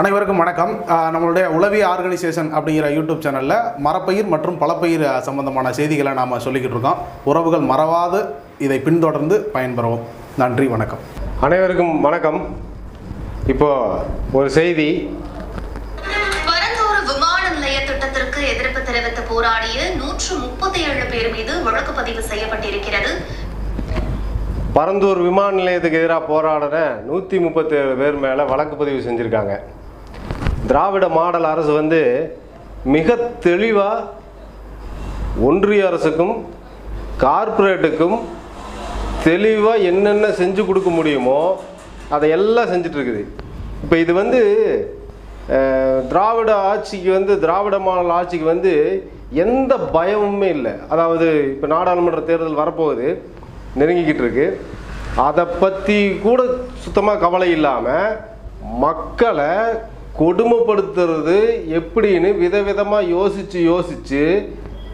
அனைவருக்கும் வணக்கம். நம்மளுடைய உளவி ஆர்கனைசேஷன் அப்படிங்கிற யூடியூப் சேனலில் மரப்பயிர் மற்றும் பலப்பயிர் சம்பந்தமான செய்திகளை நாம் சொல்லிக்கிட்டு இருக்கோம். உறவுகள் மறவாது இதை பின்தொடர்ந்து பயன்பெறுவோம். நன்றி வணக்கம். அனைவருக்கும் வணக்கம். இப்போ ஒரு செய்தி. பரந்தூர் விமான நிலைய திட்டத்திற்கு எதிர்ப்பு தெரிவித்து போராடிய நூற்று முப்பத்தி ஏழு பேர் மீது வழக்கு பதிவு செய்யப்பட்டிருக்கிறது. பரந்தூர் விமான நிலையத்துக்கு எதிராக போராடின நூற்றி முப்பத்தேழு பேர் மேலே வழக்கு பதிவு செஞ்சுருக்காங்க. திராவிட மாடல் அரசு வந்து மிக தெளிவாக ஒன்றிய அரசுக்கும் கார்ப்பரேட்டுக்கும் தெளிவாக என்னென்ன செஞ்சு கொடுக்க முடியுமோ அதை எல்லாம் செஞ்சிட்ருக்குது இப்போ இது வந்து திராவிட ஆட்சிக்கு வந்து திராவிட மாடல் ஆட்சிக்கு வந்து எந்த பயமுமே இல்லை. அதாவது இப்போ நாடாளுமன்ற தேர்தல் வரப்போகுது நெருங்கிக்கிட்டு இருக்கு. அதை பற்றி கூட சுத்தமாக கவலை இல்லாமல் மக்களை கொடுமைப்படுத்துறது எப்படின்னு விதவிதமாக யோசித்து யோசித்து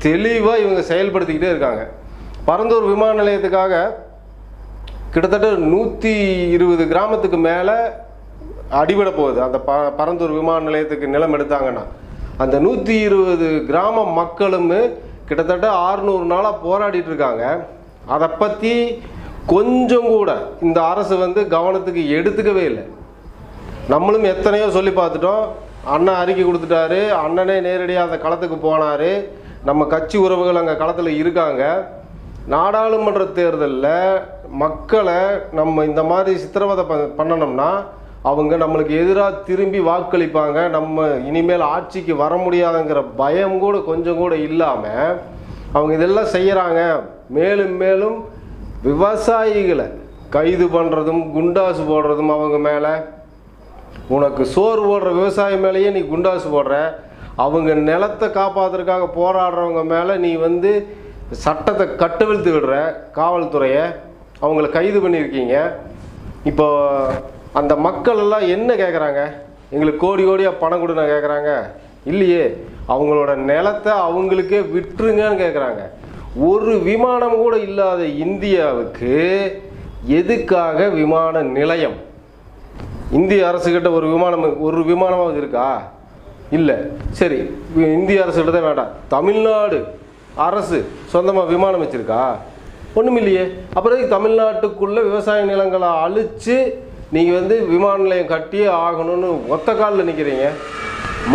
தெளிவாக இவங்க செயல்படுத்திக்கிட்டே இருக்காங்க. பரந்தூர் விமான நிலையத்துக்காக கிட்டத்தட்ட நூற்றி இருபது கிராமத்துக்கு மேலே அடிபட போகுது. அந்த ப பரந்தூர் விமான நிலையத்துக்கு நிலம் எடுத்தாங்கன்னா. அந்த நூற்றி இருபது கிராம மக்களும் கிட்டத்தட்ட ஆறுநூறு நாளாக போராடிட்டு இருக்காங்க. அதை பற்றி கொஞ்சம் கூட இந்த அரசு வந்து கவனத்துக்கு எடுத்துக்கவே இல்லை. நம்மளும் எத்தனையோ சொல்லி பார்த்துட்டோம். அண்ணன் அறிக்கை கொடுத்துட்டாரு. அண்ணனே நேரடியாக அந்த களத்துக்கு போனார். நம்ம கட்சி உறவுகள் அங்கே களத்தில் இருக்காங்க. நாடாளுமன்ற தேர்தலில் மக்களை நம்ம இந்த மாதிரி சித்திரவதை ப பண்ணணும்னா அவங்க நம்மளுக்கு எதிராக திரும்பி வாக்களிப்பாங்க. நம்ம இனிமேல் ஆட்சிக்கு வர முடியாதுங்கிற பயம் கூட கொஞ்சம் கூட இல்லாமல் அவங்க இதெல்லாம் செய்கிறாங்க மேலும் மேலும் விவசாயிகளை கைது பண்ணுறதும் குண்டாசு போடுறதும் அவங்க மேலே உனக்கு சோறு போடுற விவசாயி மேலேயே நீ குண்டாசு போடுற. அவங்க நிலத்தை காப்பாத்துறதுக்காக போராடுறவங்க மேலே நீ வந்து சட்டத்தை கட்டுவிழ்த்து விடுற காவல்துறையை. அவங்கள கைது பண்ணியிருக்கீங்க. இப்போ அந்த மக்கள் எல்லாம் என்ன கேட்குறாங்க எங்களுக்கு கோடி கோடியாக பணம் கொடுன்னு கேட்குறாங்க இல்லையே அவங்களோட நிலத்தை அவங்களுக்கே விட்டுருங்கன்னு கேட்குறாங்க ஒரு விமானம் கூட இல்லாத இந்தியாவுக்கு எதுக்காக விமான நிலையம்? இந்திய அரசுக்கிட்ட ஒரு விமானம் ஒரு விமானமாவது இருக்கா? இல்லை. சரி இந்திய அரசுக்கிட்ட தான் வேண்டாம். தமிழ்நாடு அரசு சொந்தமாக விமானம் வச்சுருக்கா? ஒன்றும் இல்லையே. அப்புறம் தமிழ்நாட்டுக்குள்ளே விவசாய நிலங்களை அழித்து நீங்கள் வந்து விமான நிலையம் கட்டியே ஆகணும்னு ஒத்த காலில் நிற்கிறீங்க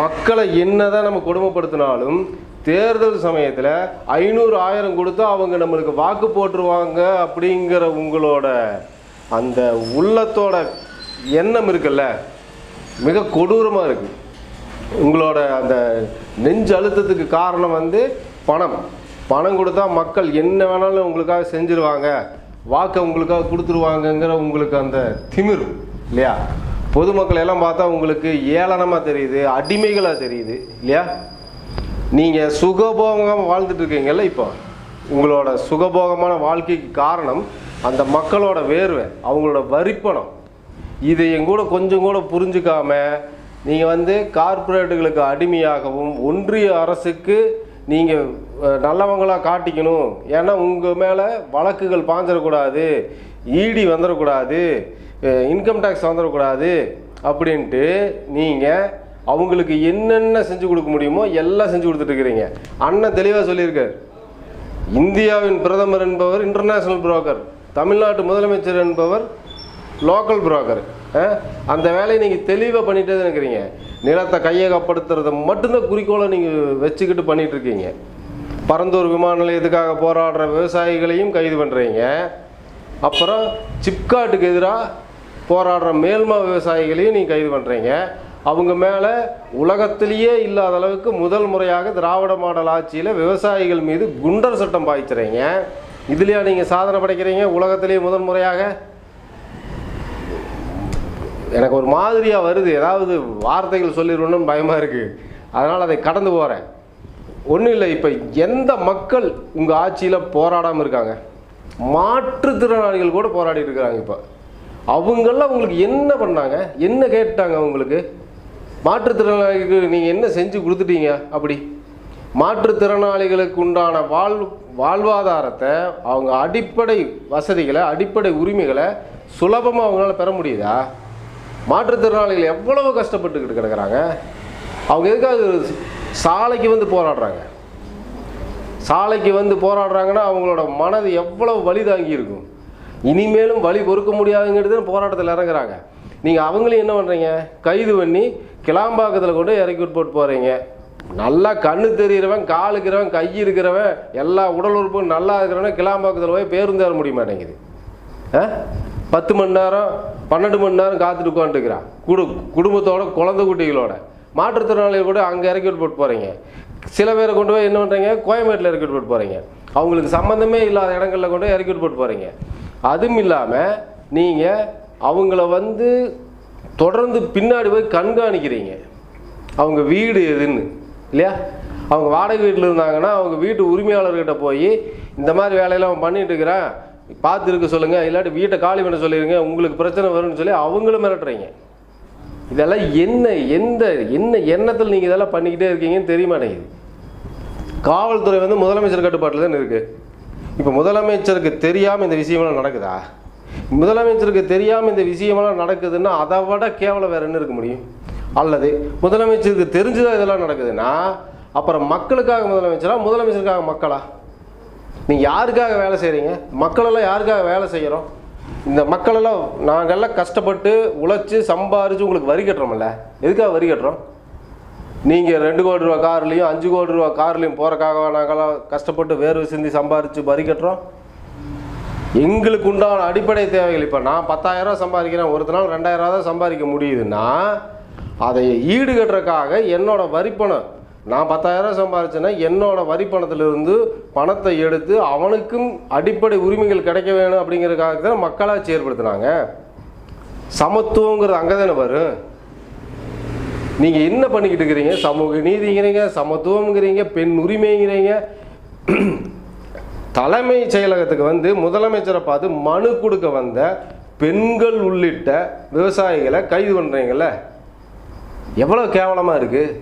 மக்களை என்னதான் நம்ம கொடுமைப்படுத்தினாலும் தேர்தல் சமயத்தில் ஐநூறு ஆயிரம் கொடுத்தா அவங்க நம்மளுக்கு வாக்கு போட்டுருவாங்க அப்படிங்கிற உங்களோட அந்த உள்ளத்தோட எண்ணம் இருக்குல்ல? மிக கொடூரமாக இருக்குது உங்களோட அந்த நெஞ்சு அழுத்தத்துக்கு காரணம் வந்து பணம். பணம் கொடுத்தா மக்கள் என்ன வேணாலும் உங்களுக்காக செஞ்சுருவாங்க. வாக்கை உங்களுக்காக கொடுத்துருவாங்கங்கிற உங்களுக்கு அந்த திமிரு இல்லையா? பொதுமக்கள் எல்லாம் பார்த்தா உங்களுக்கு ஏளனமாக தெரியுது அடிமைகளாக தெரியுது இல்லையா? நீங்கள் சுகபோகமாக வாழ்ந்துட்டு இருக்கீங்கல்ல இப்போ. உங்களோட சுகபோகமான வாழ்க்கைக்கு காரணம் அந்த மக்களோட வேர்வை அவங்களோட வரிப்பணம். இதை என் கூட கொஞ்சம் கூட புரிஞ்சுக்காம நீங்கள் வந்து கார்ப்பரேட்டுகளுக்கு அடிமையாகவும் ஒன்றிய அரசுக்கு நீங்கள் நல்லவங்களாக காட்டிக்கணும். ஏன்னா உங்கள் மேலே வழக்குகள் பாஞ்சிடக்கூடாது. ஈடி வந்துடக்கூடாது. இன்கம் டேக்ஸ் வந்துடக்கூடாது. அப்படின்ட்டு நீங்கள் அவங்களுக்கு என்னென்ன செஞ்சு கொடுக்க முடியுமோ எல்லாம் செஞ்சு கொடுத்துட்ருக்கிறீங்க அண்ணன் தெளிவாக சொல்லியிருக்கார். இந்தியாவின் பிரதமர் என்பவர் இன்டர்நேஷனல் புரோக்கர் தமிழ்நாட்டு முதலமைச்சர் என்பவர் லோக்கல் புரோக்கர் அந்த வேலையை நீங்கள் தெளிவாக பண்ணிட்டே தான் இருக்கிறீங்க. நிலத்தை கையகப்படுத்துறதை மட்டும்தான் குறிக்கோளை நீங்கள் வச்சுக்கிட்டு பண்ணிட்டு இருக்கீங்க பரந்தூர் விமான நிலையத்துக்காக போராடுற விவசாயிகளையும் கைது பண்ணுறீங்க அப்புறம் சிப்காட்டுக்கு எதிராக போராடுற மேல்மா விவசாயிகளையும் நீங்கள் கைது பண்ணுறீங்க அவங்க மேலே உலகத்திலேயே இல்லாத அளவுக்கு முதல் முறையாக திராவிட மாடல் ஆட்சியில் விவசாயிகள் மீது குண்டர் சட்டம் பாய்ச்சுறீங்க. இதுலையா நீங்கள் சாதனை படைக்கிறீங்க? உலகத்திலேயே முதல் முறையாக? எனக்கு ஒரு மாதிரியாக வருது. ஏதாவது வார்த்தைகள் சொல்லிடணும்னு பயமாக இருக்குது அதனால் அதை கடந்து போகிறேன் ஒன்றும் இல்லை இப்போ எந்த மக்கள் உங்கள் ஆட்சியில் போராடாமல் இருக்காங்க? மாற்றுத்திறனாளிகள் கூட போராடி இருக்கிறாங்க இப்போ. அவங்களாம் உங்களுக்கு என்ன பண்ணாங்க? என்ன கேட்டாங்க அவங்களுக்கு? மாற்றுத்திறனாளிகளுக்கு நீங்கள் என்ன செஞ்சு கொடுத்துட்டீங்க அப்படி? மாற்றுத்திறனாளிகளுக்கு உண்டான வாழ் வாழ்வாதாரத்தை அவங்க அடிப்படை வசதிகளை அடிப்படை உரிமைகளை சுலபமாக அவங்களால பெற முடியுதா? மாற்றுத்திறனாளிகள் எவ்வளவு கஷ்டப்பட்டுக்கிட்டு கிடக்கிறாங்க? அவங்க எதுக்காக சாலைக்கு வந்து போராடுறாங்க? சாலைக்கு வந்து போராடுறாங்கன்னா அவங்களோட மனது எவ்வளவு வலி தாங்கி இருக்கும். இனிமேலும் வலி பொறுக்க முடியாதுங்கிறது போராட்டத்தில் இறங்குறாங்க. நீங்கள் அவங்களையும் என்ன பண்ணுறீங்க கைது பண்ணி கிளாம்பாக்கத்தில் கொண்டு இறக்கி விட்டு போட்டு போகிறீங்க நல்லா கண்ணு தெரிகிறவன் கால் இருக்கிறவன் கை இருக்கிறவன் எல்லா உடல் உறுப்பும் நல்லா இருக்கிறவன் கிளாம்பாக்கத்தில் போய் பேருந்து ஏற முடிய மாட்டேங்குது. ஆ? பத்து மணி நேரம் பன்னெண்டு மணி நேரம் காத்துட்டு உட்காந்துருக்குறான் குடு குடும்பத்தோட குழந்தை குட்டிகளோட. மாற்றுத்திறனாளிகள் கூட அங்கே இறக்கி விட்டு போட்டு போகிறீங்க சில பேரை கொண்டு போய் என்ன பண்ணுறீங்க கோயம்பேட்டில் இறக்கி விட்டு போட்டு போகிறீங்க அவங்களுக்கு சம்மந்தமே இல்லாத இடங்களில் கொண்டு போய் இறக்கி விட்டு போட்டு போகிறீங்க அதுவும் இல்லாமல் நீங்கள் அவங்கள வந்து தொடர்ந்து பின்னாடி போய் கண்காணிக்கிறீங்க. அவங்க வீடு எதுன்னு இல்லையா? அவங்க வாடகை வீட்டில் இருந்தாங்கன்னா அவங்க வீட்டு உரிமையாளர்கிட்ட போய் இந்த மாதிரி வேலையெல்லாம் அவன் பண்ணிட்டு இருக்கிறான். பார்த்து இருக்க சொல்லுங்கள் இல்லாட்டி வீட்டை காலி பண்ண சொல்லிடுங்க உங்களுக்கு பிரச்சனை வரும்னு சொல்லி அவங்களும் மிரட்டுறீங்க. இதெல்லாம் என்ன எந்த என்ன எண்ணத்தில் நீங்கள் இதெல்லாம் பண்ணிக்கிட்டே இருக்கீங்கன்னு தெரிய மாட்டேங்குது. காவல்துறை வந்து முதலமைச்சர் கட்டுப்பாட்டில் தானே இருக்குது இப்போ முதலமைச்சருக்கு தெரியாமல் இந்த விஷயமெல்லாம் நடக்குதா? முதலமைச்சருக்கு தெரியாமல் இந்த விஷயமெல்லாம் நடக்குதுன்னா அதை விட கேவலம் வேறு என்ன இருக்க முடியும்? அல்லது முதலமைச்சருக்கு தெரிஞ்சுதான் இதெல்லாம் நடக்குதுன்னா அப்புறம் மக்களுக்காக முதலமைச்சரா முதலமைச்சருக்காக மக்களா? நீங்கள் யாருக்காக வேலை செய்கிறீங்க மக்களெல்லாம் யாருக்காக வேலை செய்கிறோம் இந்த மக்களெல்லாம் நாங்கள்லாம் கஷ்டப்பட்டு உழைச்சி சம்பாரித்து உங்களுக்கு வரி கட்டுறோம்ல. எதுக்காக வரி கட்டுறோம்? நீங்கள் ரெண்டு கோடி ரூபா கார்லேயும் அஞ்சு கோடி ரூபா கார்லேயும் போகிறக்காக நாங்களாம் கஷ்டப்பட்டு வேர்வை சிந்தி சம்பாரித்து வரி கட்டுறோம்? எங்களுக்கு உண்டான அடிப்படை தேவைகள் இப்போ நான் பத்தாயிரரூவா ரூபா சம்பாதிக்கிறேன். ஒருத்த நாள் ரெண்டாயிரரூவா தான் சம்பாதிக்க முடியுதுன்னா அதை ஈடுகட்டுறக்காக என்னோடய வரிப்பணம் நான் பத்தாயிரம் ரூபா சம்பாதிச்சேன்னா என்னோட வரிப்பணத்திலிருந்து பணத்தை எடுத்து அவனுக்கும் அடிப்படை உரிமைகள் கிடைக்க வேணும் அப்படிங்கிறதுக்காக தான் மக்களாட்சி ஏற்படுத்தினாங்க. சமத்துவங்கிறது அங்கே தானே வரும் நீங்கள் என்ன பண்ணிக்கிட்டு இருக்கிறீங்க? சமூக நீதிங்கிறீங்க சமத்துவம்ங்கிறீங்க பெண் உரிமைங்கிறீங்க. தலைமை செயலகத்துக்கு வந்து முதலமைச்சரை பார்த்து மனு கொடுக்க வந்த பெண்கள் உள்ளிட்ட விவசாயிகளை கைது பண்ணுறீங்கள எவ்வளோ கேவலமாக இருக்குது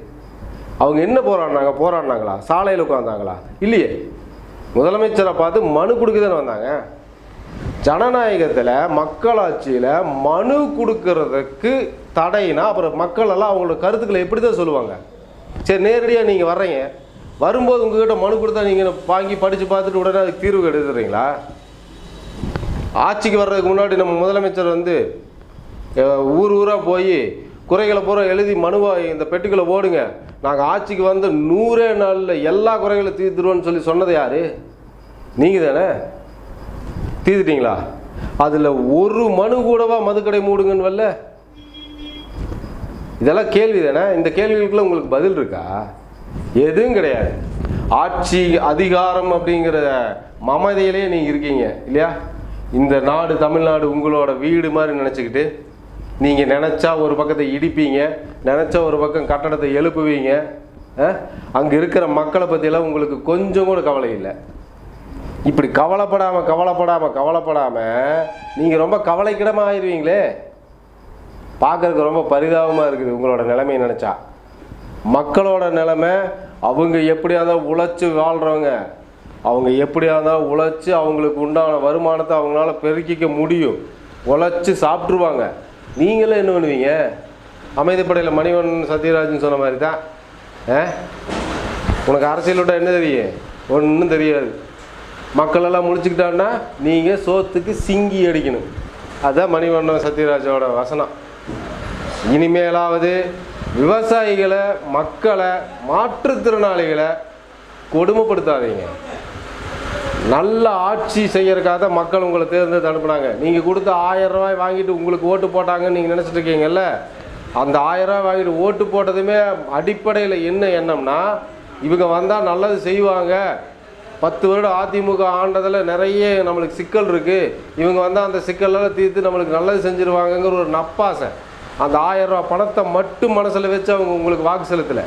அவங்க என்ன போராடினாங்க? போராடினாங்களா? சாலையில் உட்காந்தாங்களா இல்லையே. முதலமைச்சரை பார்த்து மனு கொடுக்க தானே வந்தாங்க. ஜனநாயகத்தில் மக்களாட்சியில் மனு கொடுக்கறதுக்கு தடைனா அப்புறம் மக்கள் எல்லாம் அவங்களோட கருத்துக்களை எப்படி தான் சொல்லுவாங்க? சரி நேரடியாக நீங்கள் வர்றீங்க. வரும்போது உங்ககிட்ட மனு கொடுத்தா நீங்கள் வாங்கி படித்து பார்த்துட்டு உடனே அதுக்கு தீர்வு எடுத்துறீங்களா ஆட்சிக்கு வர்றதுக்கு முன்னாடி நம்ம முதலமைச்சர் வந்து ஊர் ஊராக போய் குறைகளை பூரா எழுதி மனுவாக இந்த பெட்டிக்குள்ளே ஓடுங்க. நாங்கள் ஆட்சிக்கு வந்து நூறே நாளில் எல்லா குறைகளும் தீர்த்துருவோன்னு சொல்லி சொன்னது யார்? நீங்கள் தானே? தீர்த்துட்டீங்களா? அதில் ஒரு மனு கூடவா மதுக்கடை மூடுங்கன்னு வரல? இதெல்லாம் கேள்வி தானே? இந்த கேள்விகளுக்குள்ள உங்களுக்கு பதில் இருக்கா? எதுவும் கிடையாது. ஆட்சி அதிகாரம் அப்படிங்கிற மமதையிலே நீங்கள் இருக்கீங்க இல்லையா? இந்த நாடு தமிழ்நாடு உங்களோட வீடு மாதிரி நினச்சிக்கிட்டு நீங்கள் நினச்சா ஒரு பக்கத்தை இடிப்பீங்க நினச்சா ஒரு பக்கம் கட்டடத்தை எழுப்புவீங்க அங்கே இருக்கிற மக்களை பற்றியெல்லாம் உங்களுக்கு கொஞ்சம் கூட கவலை இல்லை. இப்படி கவலைப்படாமல் கவலைப்படாமல் கவலைப்படாமல் நீங்கள் ரொம்ப கவலைக்கிடமாக ஆயிடுவீங்களே பார்க்குறதுக்கு ரொம்ப பரிதாபமாக இருக்குது உங்களோட நிலைமையை நினச்சா. மக்களோட நிலைமை அவங்க எப்படியா இருந்தாலும் உழைச்சி வாழ்கிறவங்க அவங்க எப்படியா இருந்தாலும் உழைச்சி அவங்களுக்கு உண்டான வருமானத்தை அவங்களால பெருக்கிக்க முடியும். உழைச்சி சாப்பிட்ருவாங்க நீங்களும் என்ன பண்ணுவீங்க? அமைதிப்படையில் மணிவண்ணன் சத்யராஜன் சொன்ன மாதிரி தான் ஆ? உனக்கு அரசியல் விட்டால் என்ன தெரியும்? ஒன்றும் தெரியாது. மக்களெல்லாம் முடிச்சுக்கிட்டான்னா நீங்கள் சோத்துக்கு சிங்கி அடிக்கணும். அதுதான் மணிவண்ணன் சத்யராஜோட வசனம். இனிமேலாவது விவசாயிகளை மக்களை மாற்றுத்திறனாளிகளை கொடுமைப்படுத்தாதீங்க. நல்ல ஆட்சி செய்யறதுக்காக தான் மக்கள் உங்களை தேர்ந்தெடுத்து அனுப்புனாங்க. நீங்கள் கொடுத்த ஆயிரம் ரூபாய் வாங்கிட்டு உங்களுக்கு ஓட்டு போட்டாங்கன்னு நீங்கள் நினச்சிட்டு இருக்கீங்கல்ல? அந்த ஆயிரம் ரூபாய் வாங்கிட்டு ஓட்டு போட்டதுமே அடிப்படையில் என்ன எண்ணம்னா இவங்க வந்தால் நல்லது செய்வாங்க. பத்து வருடம் அதிமுக ஆண்டதில் நிறைய நம்மளுக்கு சிக்கல் இருக்குது இவங்க வந்தால் அந்த சிக்கலெல்லாம் தீர்த்து நம்மளுக்கு நல்லது செஞ்சுருவாங்கங்கிற ஒரு நப்பாசை. அந்த ஆயிரம் பணத்தை மட்டும் மனசில் வச்சு அவங்க உங்களுக்கு வாக்கு செலுத்தலை.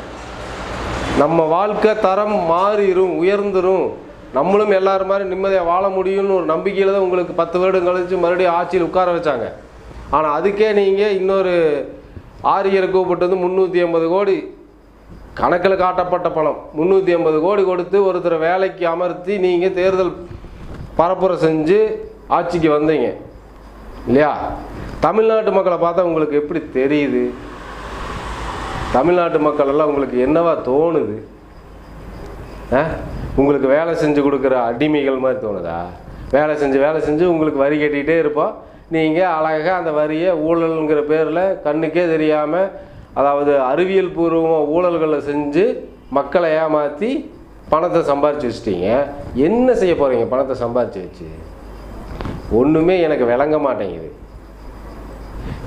நம்ம வாழ்க்கை தரம் மாறிடும் உயர்ந்துரும். நம்மளும் எல்லாரும் மாதிரி நிம்மதியாக வாழ முடியும்னு ஒரு நம்பிக்கையில் தான் உங்களுக்கு பத்து வருடம் கழிச்சு மறுபடியும் ஆட்சியில் உட்கார வச்சாங்க. ஆனால் அதுக்கே நீங்கள் இன்னொரு ஆரியரை கூப்பிட்டு வந்து முந்நூற்றி ஐம்பது கோடி கணக்கில் காட்டப்பட்ட பணம். முந்நூற்றி ஐம்பது கோடி கொடுத்து ஒருத்தரை வேலைக்கு அமர்த்தி நீங்கள் தேர்தல் பரப்புரை செஞ்சு ஆட்சிக்கு வந்தீங்க. இல்லையா? தமிழ்நாட்டு மக்களை பார்த்தா உங்களுக்கு எப்படி தெரியுது? தமிழ்நாட்டு மக்கள் எல்லாம் உங்களுக்கு என்னவா தோணுது? ஆ? உங்களுக்கு வேலை செஞ்சு கொடுக்குற அடிமைகள் மாதிரி தோணுதா? வேலை செஞ்சு வேலை செஞ்சு உங்களுக்கு வரி கட்டிக்கிட்டே இருப்போம். நீங்கள் அழகாக அந்த வரியை ஊழலுங்கிற பேரில் கண்ணுக்கே தெரியாமல் அதாவது அறிவியல் பூர்வமாக ஊழல்களை செஞ்சு மக்களை ஏமாற்றி பணத்தை சம்பாரிச்சு வச்சிட்டீங்க. என்ன செய்ய போகிறீங்க பணத்தை சம்பாரிச்சு வச்சு? ஒன்றுமே எனக்கு விளங்க மாட்டேங்குது.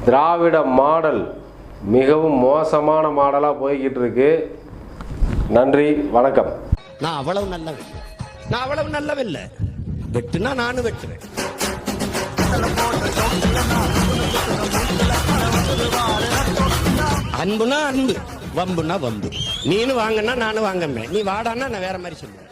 திராவிட மாடல் மிகவும் மோசமான மாடலாக போய்கிட்டு இருக்கு. நன்றி வணக்கம். நான் அவ்வளவு நல்லவன். நான் அவ்வளவு நல்லவன் வெட்டுனா நானும் வெட்டுவேன். அன்புனா அன்பு வம்புனா வம்பு. நீனு வாங்கன்னா நானும் வாங்கமே நீ வாடான்னா நான் வேற மாதிரி சொல்லுவேன்.